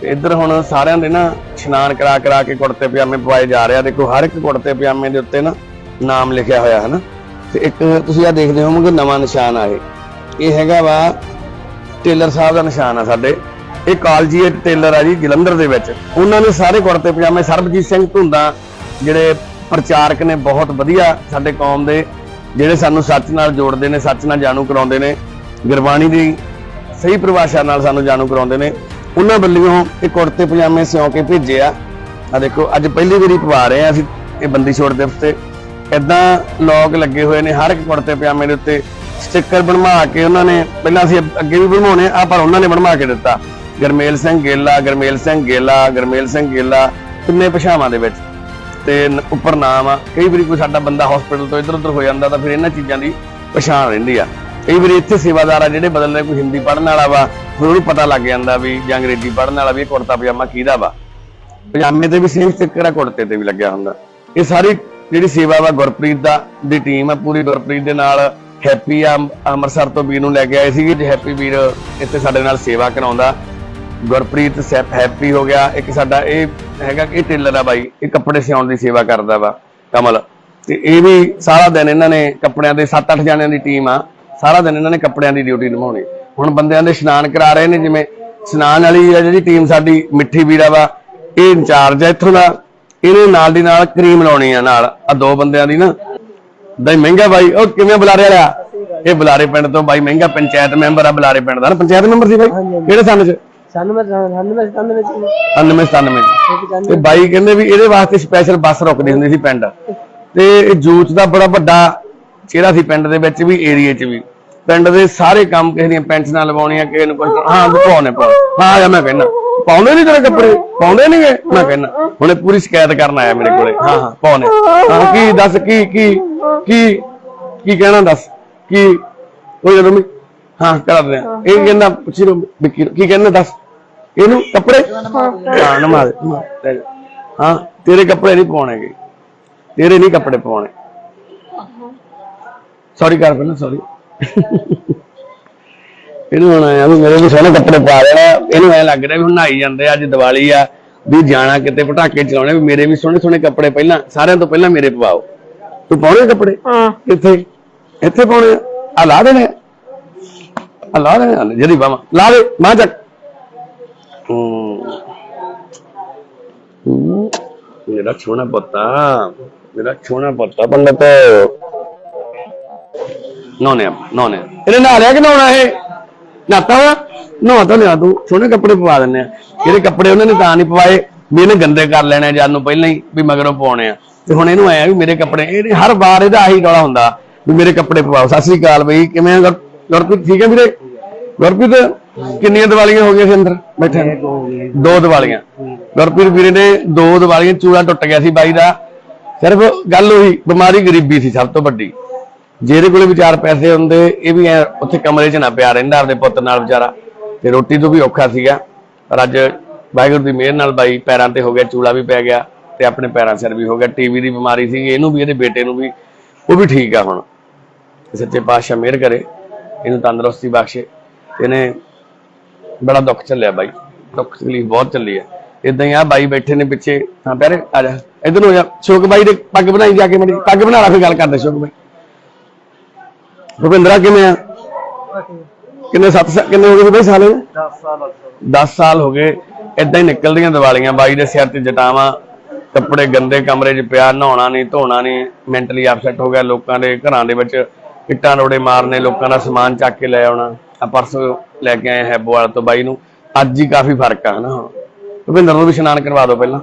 ਤੇ ਇੱਧਰ ਹੁਣ ਸਾਰਿਆਂ ਦੇ ਨਾ ਇਸ਼ਨਾਨ ਕਰਾ ਕਰਾ ਕੇ ਕੁੜਤੇ ਪਜਾਮੇ ਪਵਾਏ ਜਾ ਰਹੇ ਆ। ਦੇਖੋ ਹਰ ਇੱਕ ਕੁੜਤੇ ਪਜਾਮੇ ਦੇ ਉੱਤੇ ਨਾ ਨਾਮ ਲਿਖਿਆ ਹੋਇਆ ਹੈ ਨਾ। ਤੇ ਇੱਕ ਤੁਸੀਂ ਆ ਦੇਖਦੇ ਹੋਵੋਗੇ ਨਵਾਂ ਨਿਸ਼ਾਨ ਆ ਇਹ। ਇਹ ਹੈਗਾ ਵਾ ਟੇਲਰ ਸਾਹਿਬ ਦਾ ਨਿਸ਼ਾਨ ਆ ਸਾਡੇ। ਇਹ ਕਾਲਜੀ ਟੇਲਰ ਆ ਜੀ, ਜਲੰਧਰ ਦੇ ਵਿੱਚ। ਉਹਨਾਂ ਨੇ ਸਾਰੇ ਕੁੜਤੇ ਪਜਾਮੇ ਸਰਬਜੀਤ ਸਿੰਘ ਧੁੰਦਾ, ਜਿਹੜੇ ਪ੍ਰਚਾਰਕ ਨੇ, ਬਹੁਤ ਵਧੀਆ ਸਾਡੇ ਕੌਮ ਦੇ, ਜਿਹੜੇ ਸਾਨੂੰ ਸੱਚ ਨਾਲ ਜੋੜਦੇ ਨੇ, ਸੱਚ ਨਾਲ ਜਾਣੂ ਕਰਾਉਂਦੇ ਨੇ। ਗੁਰਬਾਣੀ ਦੀ ਸਹੀ ਪਰਿਭਾਸ਼ਾ ਨਾਲ ਸਾਨੂੰ ਜਾਣੂ ਕਰਾਉਂਦੇ ਨੇ। ਉਹਨਾਂ ਵੱਲੋਂ ਇਹ ਕੁੜਤੇ ਪਜਾਮੇ ਸਿਉਂ ਕੇ ਭੇਜੇ ਆ। ਦੇਖੋ, ਅੱਜ ਪਹਿਲੀ ਵਾਰੀ ਪਵਾ ਰਹੇ ਆ ਅਸੀਂ ਇਹ ਬੰਦੀ ਛੋੜ ਦਿਵਸ ਤੇ ਇਦਾਂ ਲੋਕ ਲੱਗੇ ਹੋਏ ਨੇ, ਹਰ ਇੱਕ ਕੁੜਤੇ ਪਜਾਮੇ ਦੇ ਉੱਤੇ ਸਟicker ਬਣਵਾ ਕੇ ਉਹਨਾਂ ਨੇ, ਪਹਿਲਾਂ ਅਸੀਂ ਅੱਗੇ ਵੀ ਬਣਵਾਉਣੇ ਆ, ਪਰ ਉਹਨਾਂ ਨੇ ਬਣਵਾ ਕੇ ਦਿੱਤਾ। ਗਰਮੇਲ ਸਿੰਘ ਗੇਲਾ, ਗਰਮੇਲ ਸਿੰਘ ਗੇਲਾ, ਗਰਮੇਲ ਸਿੰਘ ਗੇਲਾ ਕਿੰਨੇ ਭਾਸ਼ਾਵਾਂ ਦੇ ਵਿੱਚ। ਤੇ ਉੱਪਰ ਨਾਮ ਆ। ਕਈ ਵਾਰੀ ਕੋਈ ਸਾਡਾ ਬੰਦਾ ਹਸਪੀਟਲ ਤੋਂ ਇੱਧਰ ਉੱਧਰ ਹੋ ਜਾਂਦਾ ਤਾਂ ਫਿਰ ਇਹਨਾਂ ਚੀਜ਼ਾਂ ਦੀ ਪਛਾਣ ਰਹਿੰਦੀ ਆ। ਕਈ ਵਾਰੀ ਇੱਥੇ ਸੇਵਾਦਾਰ ਆ ਜਿਹੜੇ ਬਦਲਦੇ ਕੋਈ ਹਿੰਦੀ ਪੜਨ ਵਾਲਾ ਵਾ, ਫਿਰ ਉਹਨੂੰ ਪਤਾ ਲੱਗ ਜਾਂਦਾ ਵੀ ਜਾਂ ਅੰਗਰੇਜ਼ੀ ਪੜ੍ਹਨ ਵਾਲਾ ਵੀ ਇਹ ਕੁੜਤਾ ਪਜਾਮਾ ਕਿਹਦਾ ਵਾ। ਪਜਾਮੇ ਤੇ ਵੀ ਸੇਮ ਸਟicker ਆ, ਕੁੜਤੇ ਤੇ ਵੀ ਲੱਗਿਆ ਹੁੰਦਾ। ਇਹ ਸਾਰੀ ਜਿਹੜੀ ਸੇਵਾ ਵਾ, ਗੁਰਪ੍ਰੀਤ ਦਾ, ਦੀ ਟੀਮ ਆ, ਪੂਰੀ ਗੁਰਪ੍ਰੀਤ ਦੇ ਨਾਲ ਹੈਪੀ ਆ, ਅੰਮ੍ਰਿਤਸਰ ਤੋਂ ਵੀਰ ਨੂੰ ਲੈ ਕੇ ਆਏ ਸੀਗੇ ਤੇ ਹੈਪੀ ਵੀਰ ਇੱਥੇ ਸਾਡੇ ਨਾਲ ਸੇਵਾ ਕਰਾਉਂਦਾ। ਗੁਰਪ੍ਰੀਤ ਸੈਪ ਹੈਪੀ ਹੋ ਗਿਆ, ਇੱਕ ਸਾਡਾ ਇਹ ਹੈਗਾ ਇਹ ਟੇਲਰ ਆ ਬਾਈ, ਇਹ ਕੱਪੜੇ ਸਿਉਣ ਦੀ ਸੇਵਾ ਕਰਦਾ ਵਾ, ਕਮਲ। ਤੇ ਇਹ ਵੀ ਸਾਰਾ ਦਿਨ ਇਹਨਾਂ ਨੇ ਕੱਪੜਿਆਂ ਦੇ 7-8 ਜਣਿਆਂ ਦੀ ਟੀਮ ਆ। ਸਾਰਾ ਦਿਨ ਇਹਨਾਂ ਨੇ ਕੱਪੜਿਆਂ ਦੀ ਡਿਊਟੀ ਨਿਭਾਉਣੀ। ਹੁਣ ਬੰਦਿਆਂ ਦੇ ਇਸ਼ਨਾਨ ਕਰਾ ਰਹੇ ਨੇ ਜਿਵੇਂ ਇਸ਼ਨਾਨ ਵਾਲੀ ਜਿਹੜੀ ਟੀਮ ਸਾਡੀ ਮਿੱਠੀ ਵੀਰਾ ਵਾ ਇਹ ਇੰਚਾਰਜ ਆ ਇੱਥੋਂ ਦਾ। ਇਹਨੇ ਨਾਲ ਦੀ ਨਾਲ ਕਰੀਮ ਲਾਉਣੀ ਆ ਨਾਲ ਆ ਦੋ ਬੰਦਿਆਂ ਦੀ ਨਾ। ਦਈ ਮਹਿੰਗਾ ਬਾਈ ਉਹ ਕਿਵੇਂ ਬੁਲਾਰੇ ਵਾਲਿਆ? ਇਹ ਬੁਲਾਰੇ ਪਿੰਡ ਤੋਂ ਬਾਈ ਮਹਿੰਗਾ ਪੰਚਾਇਤ ਮੈਂਬਰ ਆ ਬੁਲਾਰੇ ਪਿੰਡ ਦਾ ਨਾ। ਪੰਚਾਇਤ ਮੈਂਬਰ ਸੀ ਬਾਈ? ਕਿਹੜੇ ਸੰਨ ਚ? ਸਾਨੂੰ ਮੈਂ ਸਾਨੂੰ ਮੈਂ ਸਾਨੂੰ ਵਿੱਚ 99 97 ਤੇ ਬਾਈ ਕਹਿੰਦੇ ਵੀ ਇਹਦੇ ਵਾਸਤੇ ਸਪੈਸ਼ਲ ਬੱਸ ਰੁਕਦੀ ਹੁੰਦੀ ਸੀ ਪਿੰਡ। ਤੇ ਇਹ ਜੂਚ ਦਾ ਬੜਾ ਵੱਡਾ ਚਿਹਰਾ ਸੀ ਪਿੰਡ ਦੇ ਵਿੱਚ ਵੀ ਏਰੀਏ 'ਚ ਵੀ। ਪਿੰਡ ਦੇ ਸਾਰੇ ਕੰਮ ਕਿਸੇ ਦੀਆਂ ਪੈਨਸ਼ਨਾਂ ਲਵਾਉਣੀਆਂ, ਕਿਸੇ ਨੂੰ ਕੁਝ ਹਾਂ ਵੀ ਪਾਉਣੇ ਪਾਉ ਹਾਂ ਜਾਂ, ਮੈਂ ਕਹਿੰਦਾ। ਪਾਉਂਦੇ ਨਹੀਂ ਤੇਰੇ ਕੱਪੜੇ? ਪਾਉਂਦੇ ਨਹੀਂਗੇ ਮੈਂ ਕਹਿੰਦਾ। ਹੁਣੇ ਪੂਰੀ ਸ਼ਿਕਾਇਤ ਕਰਨ ਆਇਆ ਮੇਰੇ ਕੋਲੇ। ਹਾਂ ਹਾਂ ਪਾਉਣੇ ਹਾਂ। ਕੀ ਦੱਸ, ਕੀ ਕੀ ਕੀ ਕੀ ਕਹਿਣਾ ਦੱਸ? ਕੀ? ਉਹ ਜਦੋਂ ਮੈਂ ਹਾਂ, ਕਰਦੇ ਆ ਇਹ ਕਹਿੰਦਾ, ਪੁੱਛੀ ਰੋ ਕੀ ਕਹਿੰਦਾ ਦੱਸ? ਇਹਨੂੰ ਕੱਪੜੇ? ਹਾਂ ਨਮਾਜ਼ ਹਾਂ, ਤੇਰੇ ਕੱਪੜੇ ਨਹੀਂ ਪਾਉਣੇਗੇ। ਤੇਰੇ ਨਹੀਂ ਕੱਪੜੇ ਪਾਉਣੇ। ਸੌਰੀ ਕਰ ਪਹਿਲਾਂ ਸੌਰੀ ਇਹਨੂੰ ਹੁਣ ਆਇਆ ਵੀ ਮੇਰੇ ਵੀ ਸੋਹਣੇ ਕੱਪੜੇ ਪਾ ਲੈਣਾ ਇਹਨੂੰ ਐ ਲੱਗ ਰਿਹਾ ਵੀ ਹੁਣ ਨਹਾਈ ਜਾਂਦੇ ਆ, ਅੱਜ ਦੀਵਾਲੀ ਆ ਵੀ ਜਾਣਾ ਕਿਤੇ ਪਟਾਕੇ ਚਲਾਉਣੇ ਵੀ ਮੇਰੇ ਵੀ ਸੋਹਣੇ ਸੋਹਣੇ ਕੱਪੜੇ ਪਹਿਲਾਂ ਸਾਰਿਆਂ ਤੋਂ ਪਹਿਲਾਂ ਮੇਰੇ ਪਵਾਓ। ਤੂੰ ਪਾਉਣੇ ਕੱਪੜੇ? ਹਾਂ। ਕਿੱਥੇ ਇੱਥੇ ਪਾਉਣੇ ਆ? ਆ ਲਾ ਦੇਣੇ ਆ। ਲਾ ਦੇਣੇ ਆ, ਜਿਹੜੀ ਬਾਵਾ। ਲਾ ਦੇ ਮਾਂ ਚੱਕ। ਹੂੰ। ਹੂੰ, ਮੇਰਾ ਛੋਣਾ ਪੁੱਤਾ ਮੇਰਾ ਛੋਣਾ ਪੁੱਤਾ ਪੰਡਤ। ਨੋਨੇ ਨੋਨੇ ਇਹਨੇ ਨਹਾ ਲਿਆ ਕਿ ਨਹਾਉਣਾ ਇਹ? ਨਹਾਤਾ ਵਾ? ਨਹਾ ਤਾਂ ਲਿਆ ਤੂੰ, ਸੋਹਣੇ ਕੱਪੜੇ ਪਵਾ ਦਿੰਨੇ ਆ। ਜਿਹੜੇ ਕੱਪੜੇ ਉਹਨਾਂ ਨੇ ਤਾਂ ਨਹੀਂ ਪਵਾਏ, ਵੀ ਇਹਨੇ ਗੰਦੇ ਕਰ ਲੈਣੇ ਜਦ ਨੂੰ ਪਹਿਲਾਂ ਹੀ, ਵੀ ਮਗਰੋਂ ਪਾਉਣੇ ਆ। ਤੇ ਹੁਣ ਇਹਨੂੰ ਆਇਆ ਵੀ ਮੇਰੇ ਕੱਪੜੇ, ਇਹ ਹਰ ਵਾਰ ਇਹਦਾ ਆਹੀ ਗਾਲਾ ਹੁੰਦਾ, ਵੀ ਮੇਰੇ ਕੱਪੜੇ ਪਵਾਓ। ਸਤਿ ਸ੍ਰੀ ਅਕਾਲ ਬਈ, ਕਿਵੇਂ ਆ ਗੁਰਪ੍ਰੀਤ, ਠੀਕ ਹੈ ਵੀਰੇ? ਗੁਰਪ੍ਰੀਤ, ਕਿੰਨੀਆਂ ਦੀਵਾਲੀਆਂ ਹੋ ਗਈਆਂ ਸੀ ਅੰਦਰ? ਬੈਠੇ ਦੋ ਦੀਵਾਲੀਆਂ। ਗੁਰਪ੍ਰੀਤ ਵੀਰੇ ਨੇ ਦੋ ਦੀਵਾਲੀਆਂ, ਚੂੜਾ ਟੁੱਟ ਗਿਆ ਸੀ ਬਾਈ ਦਾ। ਸਿਰਫ ਗੱਲ ਹੋਈ ਬਿਮਾਰੀ ਗਰੀਬੀ ਸੀ ਸਭ ਤੋਂ ਵੱਡੀ। ਜਿਹਦੇ ਕੋਲੇ ਵੀ ਚਾਰ ਪੈਸੇ ਹੁੰਦੇ, ਇਹ ਵੀ ਉੱਥੇ ਕਮਰੇ 'ਚ ਨਾ ਪਿਆ ਰਹਿੰਦਾ ਆਪਦੇ ਪੁੱਤ ਨਾਲ ਵਿਚਾਰਾ। ਤੇ ਰੋਟੀ ਤੋਂ ਵੀ ਔਖਾ ਸੀਗਾ। ਪਰ ਅੱਜ ਵਾਹਿਗੁਰੂ ਦੀ ਮਿਹਰ ਨਾਲ ਬਾਈ ਪੈਰਾਂ ਤੇ ਹੋ ਗਿਆ, ਚੂਲਾ ਵੀ ਪੈ ਗਿਆ ਤੇ ਆਪਣੇ ਪੈਰਾਂ ਸਿਰ ਵੀ ਹੋ ਗਿਆ। ਟੀਵੀ ਦੀ ਬਿਮਾਰੀ ਸੀ ਇਹਨੂੰ ਵੀ, ਇਹਦੇ ਬੇਟੇ ਨੂੰ ਵੀ, ਉਹ ਵੀ ਠੀਕ ਆ ਹੁਣ। ਸੱਚੇ ਪਾਤਸ਼ਾਹ ਮਿਹਰ ਕਰੇ, ਇਹਨੂੰ ਤੰਦਰੁਸਤੀ ਬਖਸ਼ੇ। ਇਹਨੇ ਬੜਾ ਦੁੱਖ ਚੱਲਿਆ ਬਾਈ। ਦੁੱਖ ਤਕਲੀਫ ਬਹੁਤ ਚੱਲੀ ਹੈ ਇਦਾਂ ਹੀ ਆ, ਬਾਈ ਬੈਠੇ ਨੇ ਪਿੱਛੇ। ਹਾਂ, ਪਿਆਰੇ, ਆ ਜਾ। ਇਧਰ ਨੂੰ ਹੋ ਜਾ। ਸ਼ੋਕ ਬਾਈ ਦੇ ਪੱਗ ਬਣਾਈ ਜਾ ਕੇ, ਮੇਰੀ। ਪੱਗ ਬਣਾ ਲਾ ਫਿਰ ਗੱਲ ਕਰਦੇ, ਸ਼ੋਕ ਬਾਈ। ਭੁਪਿੰਦਰਾ ਕਿਵੇਂ ਆ? ਕਿੰਨੇ ਸੱਤ ਸਾ- ਕਿੰਨੇ ਹੋ ਗਏ ਬਾਈ ਸਾਲੇ 10 ਸਾਲ 10 ਸਾਲ ਹੋ ਗਏ। ਇਦਾਂ ਹੀ ਨਿਕਲਦੀਆਂ ਦੀਵਾਲੀਆਂ ਬਾਈ ਦੇ ਸਿਰ ਤੇ ਜਟਾਵਾਂ ਕੱਪੜੇ ਗੰਦੇ ਕਮਰੇ 'ਚ ਪਿਆ ਨਹਾਉਣਾ ਨਹੀਂ ਧੋਣਾ ਨਹੀਂ ਮੈਂਟਲੀ ਅਪਸੈਟ ਹੋ ਗਿਆ ਲੋਕਾਂ ਦੇ ਘਰਾਂ ਦੇ ਵਿੱਚ ਇੱਟਾਂ ਰੋੜੇ ਮਾਰਨੇ ਲੋਕਾਂ ਦਾ ਸਮਾਨ ਚੱਕ ਕੇ ਲੈ ਆਉਣਾ। ਆ ਪਰਸੋਂ ਲੈ ਕੇ ਆਏ ਹੈਬੋਵਾਲ ਤੋਂ ਬਾਈ ਨੂੰ। ਅੱਜ ਹੀ ਕਾਫੀ ਫ਼ਰਕ ਆ ਹਨਾ? ਹੁਣ ਭੁਪਿੰਦਰ ਨੂੰ ਵੀ ਇਸ਼ਨਾਨ ਕਰਵਾ ਦਿਓ ਪਹਿਲਾਂ।